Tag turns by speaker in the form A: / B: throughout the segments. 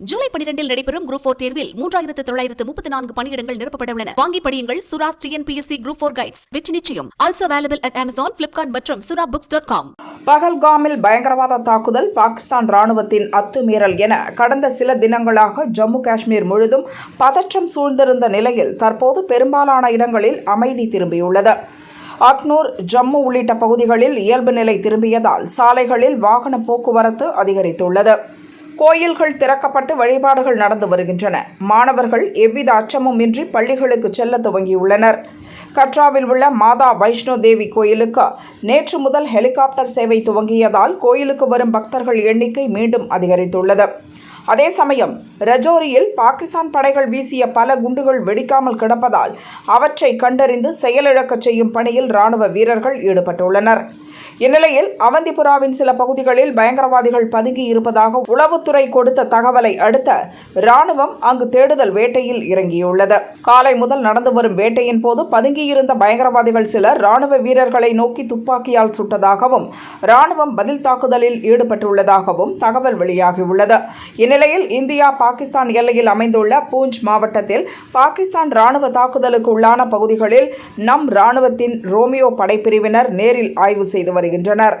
A: ஜூலை பனிரெண்டில் நடைபெறும் group four தேர்வில் மூன்றாயிரத்து தொள்ளாயிரத்து முப்பத்தி நான்கு பணியிடங்கள் நிரப்பப்பட உள்ளன வாங்கி படியுங்கள் Suras TNPSC group four guides வெற்றி நிச்சயம். Also available at Amazon Flipkart மற்றும் சுரா புக்ஸ் டாட் காம்
B: பகல்காமில் பயங்கரவாத தாக்குதல் பாகிஸ்தான் ராணுவத்தின் அத்துமீறல் என கடந்த சில தினங்களாக ஜம்மு காஷ்மீர் முழுதும் பதற்றம் சூழ்ந்திருந்த நிலையில் தற்போது பெரும்பாலான இடங்களில் அமைதி திரும்பியுள்ளது. அக்னூர் ஜம்மு உள்ளிட்ட பகுதிகளில் இயல்பு நிலை திரும்பியதால் சாலைகளில் வாகன போக்குவரத்து அதிகரித்துள்ளது. கோயில்கள் திறக்கப்பட்டு வழிபாடுகள் நடந்து வருகின்றன. மாணவர்கள் எவ்வித அச்சமும் இன்றி பள்ளிகளுக்கு செல்ல துவங்கியுள்ளனர். கட்ராவில் உள்ள மாதா வைஷ்ணோ தேவி கோயிலுக்கு நேற்று முதல் ஹெலிகாப்டர் சேவை துவங்கியதால் கோயிலுக்கு வரும் பக்தர்கள் எண்ணிக்கை மீண்டும் அதிகரித்துள்ளது. அதே சமயம் ரஜோரியில் பாகிஸ்தான் படைகள் வீசிய பல குண்டுகள் வெடிக்காமல் கிடப்பதால் அவற்றை கண்டறிந்து செயலிழக்கச் செய்யும் பணியில் ராணுவ வீரர்கள் ஈடுபட்டுள்ளனர். இந்நிலையில் அவந்திபுராவின் சில பகுதிகளில் பயங்கரவாதிகள் பதுங்கி இருப்பதாக உளவுத்துறை கொடுத்த தகவலை அடுத்த ராணுவம் அங்கு தேடுதல் வேட்டையில் இறங்கியுள்ளது. காலை முதல் நடந்து வரும் வேட்டையின் போது பதுங்கியிருந்த பயங்கரவாதிகள் சிலர் ராணுவ வீரர்களை நோக்கி துப்பாக்கியால் சுட்டதாகவும் ராணுவம் பதில் தாக்குதலில் ஈடுபட்டுள்ளதாகவும் தகவல் வெளியாகியுள்ளது. இந்நிலையில் இந்தியா பாகிஸ்தான் எல்லையில் அமைந்துள்ள பூஞ்ச் மாவட்டத்தில் பாகிஸ்தான் ராணுவ தாக்குதலுக்கு உள்ளான பகுதிகளில் நம் ராணுவத்தின் ரோமியோ படைப்பிரிவினர் நேரில் ஆய்வு செய்து வருகின்றனர்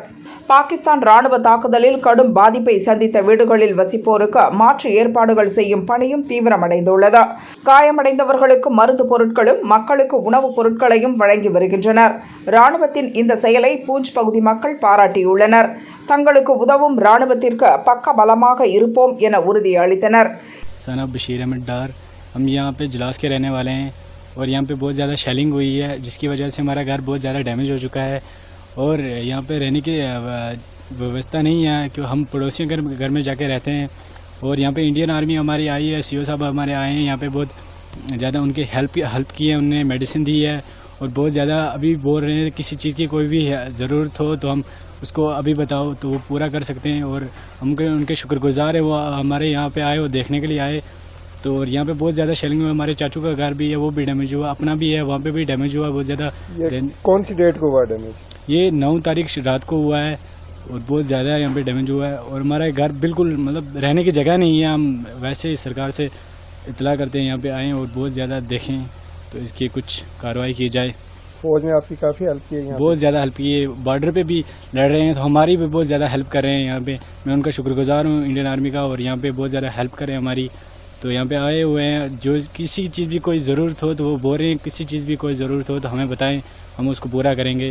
B: பாகிஸ்தான் ராணுவ தாக்குதலில் கடும் பாதிப்பை சந்தித்த வீடுகளில் வசிப்போருக்கு மாற்று ஏற்பாடுகள் செய்யும் பணியும் தீவிரமடைந்துள்ளது காயமடைந்தவர்களுக்கு மருந்து பொருட்களும் மக்களுக்கு உணவுப் பொருட்களையும் வழங்கி வருகின்றனர் ராணுவத்தின் இந்த செயலை பூஞ்ச் பகுதி மக்கள் பாராட்டியுள்ளனர் தங்களுக்கு உதவும் ராணுவத்திற்கு பக்க பலமாக இருப்போம் என உறுதி அளித்தனர்
C: सना बशीर अहमद डार हम यहाँ पे जलास के रहने वाले हैं और यहाँ पे बहुत ज़्यादा शेलिंग हुई है जिसकी वजह से हमारा घर बहुत ज़्यादा डैमेज हो चुका है और यहाँ पे रहने की व्यवस्था नहीं है कि हम पड़ोसियों घर घर में जाके रहते हैं। और यहाँ पे इंडियन आर्मी हमारी आई है सीओ साहब हमारे आए हैं। यहाँ पे बहुत ज़्यादा उनकी हेल्प हेल्प की है उनने मेडिसिन दी है। और बहुत ज़्यादा अभी बोल रहे हैं किसी चीज़ की कोई भी ज़रूरत हो तो हम उसको अभी बताओ तो वो पूरा कर सकते हैं। और हम उनके शुक्रगुजार है वो हमारे यहाँ पे आए वो देखने के लिए आए। तो और यहाँ पे बहुत ज़्यादा शेलिंग हुआ हमारे चाचू का घर भी है वो भी डैमेज हुआ अपना भी है वहाँ पे भी डैमेज हुआ बहुत ज़्यादा
D: कौन सी डेट को हुआ डैमेज
C: ये नौ तारीख रात को हुआ है और बहुत ज़्यादा यहाँ पे डैमेज हुआ है और हमारा घर बिल्कुल मतलब रहने की जगह नहीं है। हम वैसे ही सरकार से इतला करते हैं यहाँ पे आएँ और बहुत ज़्यादा देखें तो इसकी कुछ कार्रवाई की जाए।
D: फौज ने आपकी काफ़ी हेल्प की है यहाँ
C: बहुत ज़्यादा हेल्प की है। बॉर्डर पे भी लड़ रहे हैं तो हमारी भी बहुत ज़्यादा हेल्प कर रहे हैं यहाँ पे। मैं उनका शुक्रगुजार हूँ इंडियन आर्मी का और यहाँ पे बहुत ज़्यादा हेल्प कर रहे हैं हमारी। तो यहाँ पे आए हुए हैं। जो किसी चीज़ भी कोई ज़रूरत हो तो वो बोल रहे हैं किसी चीज़ भी कोई ज़रूरत हो तो हमें बताएँ हम उसको पूरा करेंगे।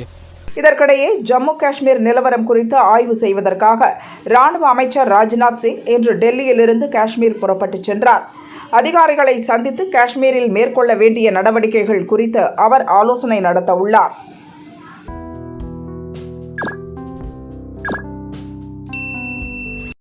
B: இதற்கிடையே ஜம்மு காஷ்மீர் நிலவரம் குறித்து ஆய்வு செய்வதற்காக ராணுவ அமைச்சர் ராஜ்நாத் சிங் இன்று டெல்லியிலிருந்து காஷ்மீர் புறப்பட்டுச் சென்றார். அதிகாரிகளை சந்தித்து காஷ்மீரில் மேற்கொள்ள வேண்டிய நடவடிக்கைகள் குறித்து அவர் ஆலோசனை நடத்த உள்ளார்